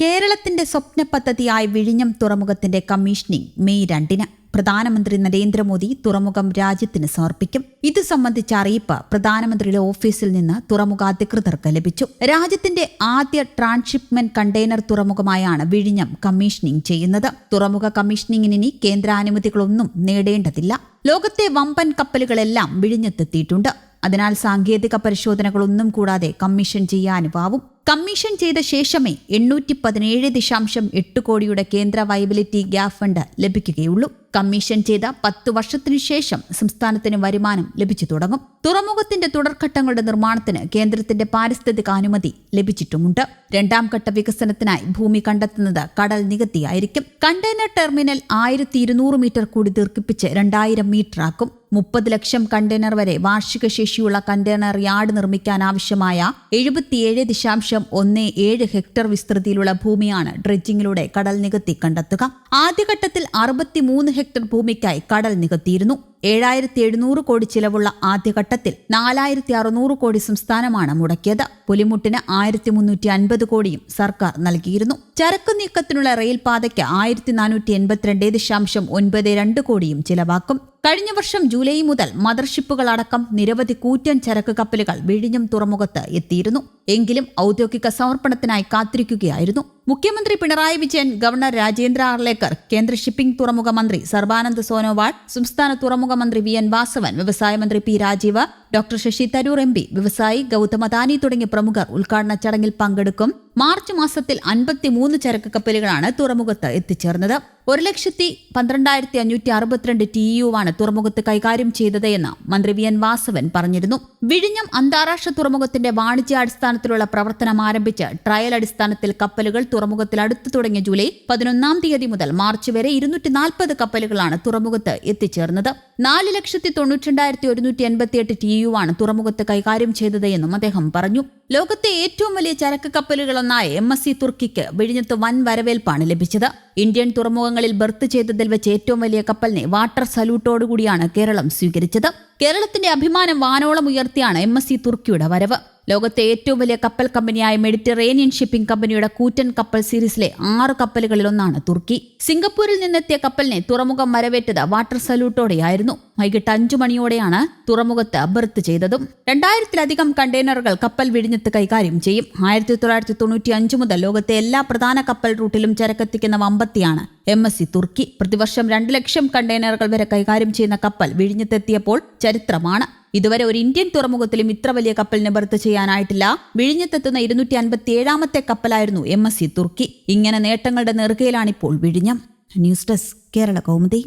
കേരളത്തിന്റെ സ്വപ്ന പദ്ധതിയായ വിഴിഞ്ഞം തുറമുഖത്തിന്റെ കമ്മീഷനിംഗ് മെയ് രണ്ടിന് പ്രധാനമന്ത്രി നരേന്ദ്രമോദി തുറമുഖം രാജ്യത്തിന് സമർപ്പിക്കും. ഇത് സംബന്ധിച്ച അറിയിപ്പ് പ്രധാനമന്ത്രിയുടെ ഓഫീസിൽ നിന്ന് തുറമുഖ അധികൃതർക്ക് ലഭിച്ചു. രാജ്യത്തിന്റെ ആദ്യ ട്രാൻസ്ഷിപ്മെന്റ് കണ്ടെയ്നർ തുറമുഖമായാണ് വിഴിഞ്ഞം കമ്മീഷനിംഗ് ചെയ്യുന്നത്. തുറമുഖ കമ്മീഷനിംഗിന് ഇനി കേന്ദ്രാനുമതികളൊന്നും നേടേണ്ടതില്ല. ലോകത്തെ വമ്പൻ കപ്പലുകളെല്ലാം വിഴിഞ്ഞത്തെത്തിയിട്ടുണ്ട്. അതിനാൽ സാങ്കേതിക പരിശോധനകളൊന്നും കൂടാതെ കമ്മീഷൻ ചെയ്യാനുമാവും കമ്മീഷൻ ചെയ്ത ശേഷമേ എണ്ണൂറ്റി പതിനേഴ് ദശാംശം എട്ട് കോടിയുടെ കേന്ദ്ര വയബിലിറ്റി ഗ്യാപ് ഫണ്ട് ലഭിക്കുകയുള്ളൂ. കമ്മീഷൻ ചെയ്ത പത്തു വർഷത്തിനു ശേഷം സംസ്ഥാനത്തിന് വരുമാനം ലഭിച്ചു തുടങ്ങും. തുറമുഖത്തിന്റെ തുടർഘട്ടങ്ങളുടെ നിർമ്മാണത്തിന് കേന്ദ്രത്തിന്റെ പാരിസ്ഥിതിക അനുമതി ലഭിച്ചിട്ടുമുണ്ട്. രണ്ടാം ഘട്ട വികസനത്തിനായി ഭൂമി കണ്ടെത്തുന്നത് കടൽ നികത്തിയായിരിക്കും. കണ്ടെയ്നർ ടെർമിനൽ ആയിരത്തി മീറ്റർ കൂടി ദീർഘിപ്പിച്ച് രണ്ടായിരം മീറ്റർ ആക്കും മുപ്പത് ലക്ഷം കണ്ടെയ്നർ വരെ വാർഷിക ശേഷിയുള്ള കണ്ടെയ്നർ യാർഡ് നിർമ്മിക്കാൻ ആവശ്യമായ എഴുപത്തിയേഴ് ദശാംശം ഒന്ന് ഏഴ് ഹെക്ടർ വിസ്തൃതിയിലുള്ള ഭൂമിയാണ് ഡ്രെഡ്ജിങ്ങിലൂടെ കടൽ നികത്തി കണ്ടെത്തുക. ആദ്യഘട്ടത്തിൽ അറുപത്തിമൂന്ന് ഹെക്ടർ ഭൂമിക്കായി കടൽ നികത്തിയിരുന്നു. ഏഴായിരത്തി എഴുന്നൂറ് കോടി ചിലവുള്ള ആദ്യഘട്ടത്തിൽ നാലായിരത്തി അറുന്നൂറ് കോടി സംസ്ഥാനമാണ് മുടക്കിയത്. പുലിമുട്ടിന് ആയിരത്തി മുന്നൂറ്റി അൻപത് കോടിയും സർക്കാർ നൽകിയിരുന്നു. ചരക്കു നീക്കത്തിനുള്ള റെയിൽപാതയ്ക്ക് ആയിരത്തി നാനൂറ്റി എൺപത്തിരണ്ട് ദശാംശം ഒൻപത് രണ്ട് കോടിയും ചിലവാക്കും. കഴിഞ്ഞ വർഷം ജൂലൈ മുതൽ മദർഷിപ്പുകളടക്കം നിരവധി കൂറ്റൻ ചരക്ക് കപ്പലുകൾ വിഴിഞ്ഞം തുറമുഖത്ത് എത്തിയിരുന്നു. എങ്കിലും ഔദ്യോഗിക സമർപ്പണത്തിനായി കാത്തിരിക്കുകയായിരുന്നു. മുഖ്യമന്ത്രി പിണറായി വിജയൻ ഗവർണർ രാജേന്ദ്ര ആർലേക്കർ കേന്ദ്ര ഷിപ്പിംഗ് തുറമുഖ മന്ത്രി സർബാനന്ദ് സോനോവാൾ സംസ്ഥാന തുറമുഖ മന്ത്രി വി എൻ വാസവൻ വ്യവസായ മന്ത്രി P Rajeev doctor Shashi Tharoor M P വ്യവസായി ഗൗതം അദാനി തുടങ്ങിയ പ്രമുഖർ ഉദ്ഘാടന ചടങ്ങിൽ പങ്കെടുക്കും. മാർച്ച് മാസത്തിൽ അൻപത്തിമൂന്ന് ചരക്ക് കപ്പലുകളാണ് തുറമുഖത്ത് എത്തിച്ചേർന്നത്. ഒരു ലക്ഷത്തി പന്ത്രണ്ടായിരത്തി അഞ്ഞൂറ്റി അറുപത്തിരണ്ട് ടി യുവാണ് തുറമുഖത്ത് കൈകാര്യം ചെയ്തത് എന്ന് മന്ത്രി വി എൻ വാസവൻ പറഞ്ഞിരുന്നു. വിഴിഞ്ഞം അന്താരാഷ്ട്ര തുറമുഖത്തിന്റെ വാണിജ്യാടിസ്ഥാനത്തിലുള്ള പ്രവർത്തനം ആരംഭിച്ച് ട്രയൽ അടിസ്ഥാനത്തിൽ കപ്പലുകൾ തുറമുഖത്തിൽ അടുത്തു തുടങ്ങിയ ജൂലൈ പതിനൊന്നാം തീയതി മുതൽ മാർച്ച് വരെ ഇരുന്നൂറ്റി നാൽപ്പത് കപ്പലുകളാണ് തുറമുഖത്ത് എത്തിച്ചേർന്നത്. നാല് ലക്ഷത്തി തൊണ്ണൂറ്റി രണ്ടായിരത്തി ഒരുന്നൂറ്റി എൺപത്തിയെട്ട് ടി യുവാണ് തുറമുഖത്ത് കൈകാര്യം ചെയ്തത് എന്നും അദ്ദേഹം പറഞ്ഞു. ലോകത്തെ ഏറ്റവും വലിയ ചരക്ക് കപ്പലുകളൊന്നായ എം എസ് സി തുർക്കിക്ക് വിഴിഞ്ഞത്ത് വൻ വരവേൽപ്പാണ് ലഭിച്ചത്. ഇന്ത്യൻ തുറമുഖങ്ങളിൽ ബർത്ത് ചെയ്തതിൽ വെച്ച് ഏറ്റവും വലിയ കപ്പലിനെ വാട്ടർ സല്യൂട്ടോടുകൂടിയാണ് കേരളം സ്വീകരിച്ചത്. കേരളത്തിന്റെ അഭിമാനം വാനോളം ഉയർത്തിയാണ് എം എസ് സി തുർക്കിയുടെ വരവ്. ലോകത്തെ ഏറ്റവും വലിയ കപ്പൽ കമ്പനിയായ മെഡിറ്ററേനിയൻ ഷിപ്പിംഗ് കമ്പനിയുടെ കൂറ്റൻ കപ്പൽ സീരീസിലെ ആറ് കപ്പലുകളിൽ ഒന്നാണ് തുർക്കി. സിംഗപ്പൂരിൽ നിന്നെത്തിയ കപ്പലിനെ തുറമുഖം വരവേറ്റത് വാട്ടർ സല്യൂട്ടോടെയായിരുന്നു. വൈകിട്ട് അഞ്ചു മണിയോടെയാണ് തുറമുഖത്ത് ബർത്ത് ചെയ്തതും. രണ്ടായിരത്തിലധികം കണ്ടെയ്നറുകൾ കപ്പൽ വിഴിഞ്ഞത്ത് കൈകാര്യം ചെയ്യും. ആയിരത്തി തൊള്ളായിരത്തി തൊണ്ണൂറ്റി അഞ്ച് മുതൽ ലോകത്തെ എല്ലാ പ്രധാന കപ്പൽ റൂട്ടിലും ചരക്കെത്തിക്കുന്ന വമ്പത്തിയാണ് എം എസ് സി തുർക്കി. പ്രതിവർഷം രണ്ട് ലക്ഷം കണ്ടെയ്നറുകൾ വരെ കൈകാര്യം ചെയ്യുന്ന കപ്പൽ വിഴിഞ്ഞത്തെത്തിയപ്പോൾ ചരിത്രമാണ്. ഇതുവരെ ഒരു ഇന്ത്യൻ തുറമുഖത്തിലും ഇത്ര വലിയ കപ്പലിന് ബർത്ത് ചെയ്യാനായിട്ടില്ല. വിഴിഞ്ഞത്തെത്തുന്ന ഇരുന്നൂറ്റി അൻപത്തി ഏഴാമത്തെ കപ്പലായിരുന്നു എം എസ് സി തുർക്കി. ഇങ്ങനെ നേട്ടങ്ങളുടെ നെറുകയിലാണിപ്പോൾ വിഴിഞ്ഞം. News desk Kerala Kaumudi.